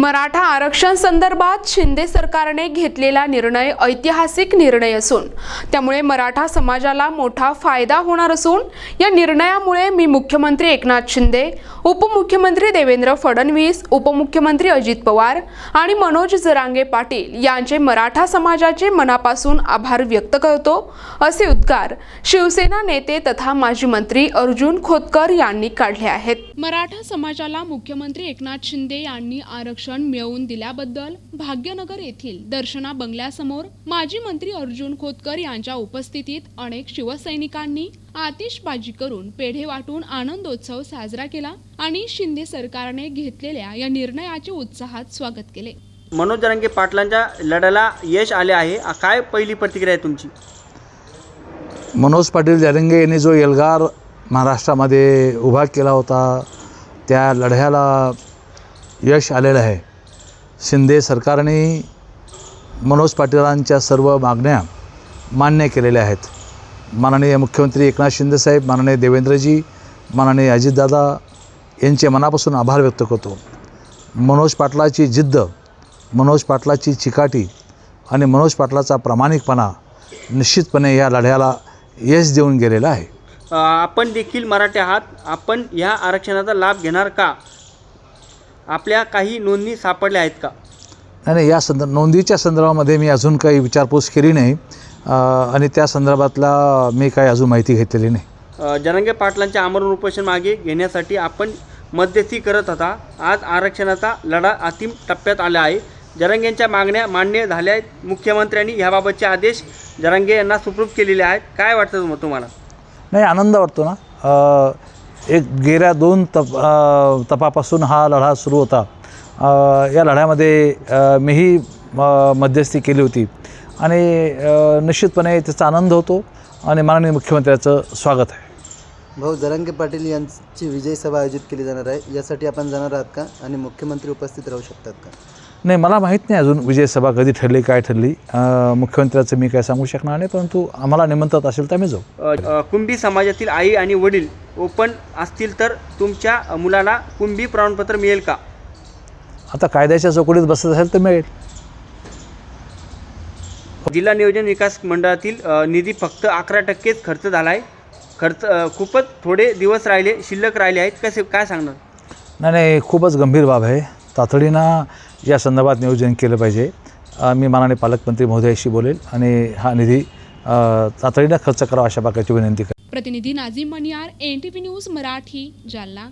मराठा आरक्षण संदर्भात शिंदे सरकारने घेतलेला निर्णय ऐतिहासिक निर्णय असून त्यामुळे मराठा समाजाला मोठा फायदा होणार असून या निर्णयामुळे मी मुख्यमंत्री एकनाथ शिंदे उपमुख्यमंत्री देवेंद्र फडणवीस उपमुख्यमंत्री अजित पवार आणि मनोज जरांगे पाटील यांचे मराठा समाजाचे मनापासून आभार व्यक्त करतो असे उद्गार शिवसेना नेते तथा माजी मंत्री अर्जुन खोतकर यांनी काढले आहेत. मराठा समाजाला मुख्यमंत्री एकनाथ शिंदे यांनी आरक्षण मिळवून दिल्याबद्दल भाग्यनगर येथील दर्शना बंगल्यासमोर माजी मंत्री अर्जुन खोतकर यांच्या उपस्थितीत अनेक शिवसैनिकांनी आतिषबाजी करून पेढे वाटून आनंदोत्सव साजरा केला आणि शिंदे सरकारने घेतलेल्या या निर्णयाचे उत्साहात स्वागत केले. मनोज जरांगे पाटलांच्या लढ्याला यश आले आहे. काय पहिली प्रतिक्रिया आहे तुमची? मनोज पाटील जरंगे यांनी जो एल्गार महाराष्ट्रामध्ये उभा केला होता त्या लढ्याला यश आलेलं आहे. शिंदे सरकारने मनोज पाटीलांच्या सर्व मागण्या मान्य केलेल्या आहेत. माननीय मुख्यमंत्री एकनाथ शिंदेसाहेब माननीय देवेंद्रजी माननीय अजितदादा यांचे मनापासून आभार व्यक्त करतो. मनोज पाटलाची जिद्द मनोज पाटलाची चिकाटी आणि मनोज पाटलाचा प्रामाणिकपणा निश्चितपणे या लढ्याला यश देऊन गेलेला आहे. आपण देखील मराठी आहात. आपण या आरक्षणाचा लाभ घेणार का? आपल्या काही नोंदणी सापडल्या आहेत का? नाही नाही या संदर् नोंदीच्या संदर्भामध्ये मी अजून काही विचारपूस केली नाही. आणि त्या संदर्भातला मी काही अजून माहिती घेतलेली नाही. अ, जरांगे पाटलांच्या आमरण उपोषण मागे घेण्यासाठी आपण मध्यस्थी करत होता. आज आरक्षणाचा लढा अंतिम टप्प्यात आला आहे. जरांगेंच्या मागण्या मान्य झाल्या आहेत. मुख्यमंत्र्यांनी ह्याबाबतचे आदेश जरांगे यांना सुप्रूप केलेले आहेत. काय वाटतं तुम- तुम्हाला? नाही आनंद वाटतो ना. एक गेल्या दोन तप तपापासून हा लढा सुरू होता. या लढ्यामध्ये मीही मध्यस्थी केली होती. आणि निश्चितपणे त्याचा आनंद होतो आणि माननीय मुख्यमंत्र्याचं स्वागत आहे. भाऊ जरांगे पाटील यांची विजय सभा आयोजित केली जाणार आहे. यासाठी आपण जाणार आहात का? आणि मुख्यमंत्री उपस्थित राहू शकतात का? नाही मला माहीत नाही अजून विजय सभा कधी ठरली काय ठरली. मुख्यमंत्र्याचं मी काय सांगू शकणार नाही परंतु आम्हाला निमंत्रण असेल तर आम्ही जाऊ. कुंभी समाजातील आई आणि वडील ओपन असतील तर तुमच्या मुलाला कुंभी प्रमाणपत्र मिळेल का? आता कायद्याच्या चौकटीत बसत असेल तर मिळेल. जिल्हा नियोजन विकास मंडळातील निधी फक्त अकरा टक्केच खर्च झाला आहे खर्च खूपच थोडे दिवस राहिले शिल्लक राहिले आहेत. कसे काय सांगणार? नाही नाही खूपच गंभीर बाब आहे. तातडीनं या संदर्भात नियोजन केलं पाहिजे. मी मानाने पालकमंत्री महोदयाशी बोलेल आणि हा निधी तातडीनं खर्च करावा अशा प्रकारची विनंती करेन. प्रतिनिधी Nazim Maniyar N T V news Marathi Jalna.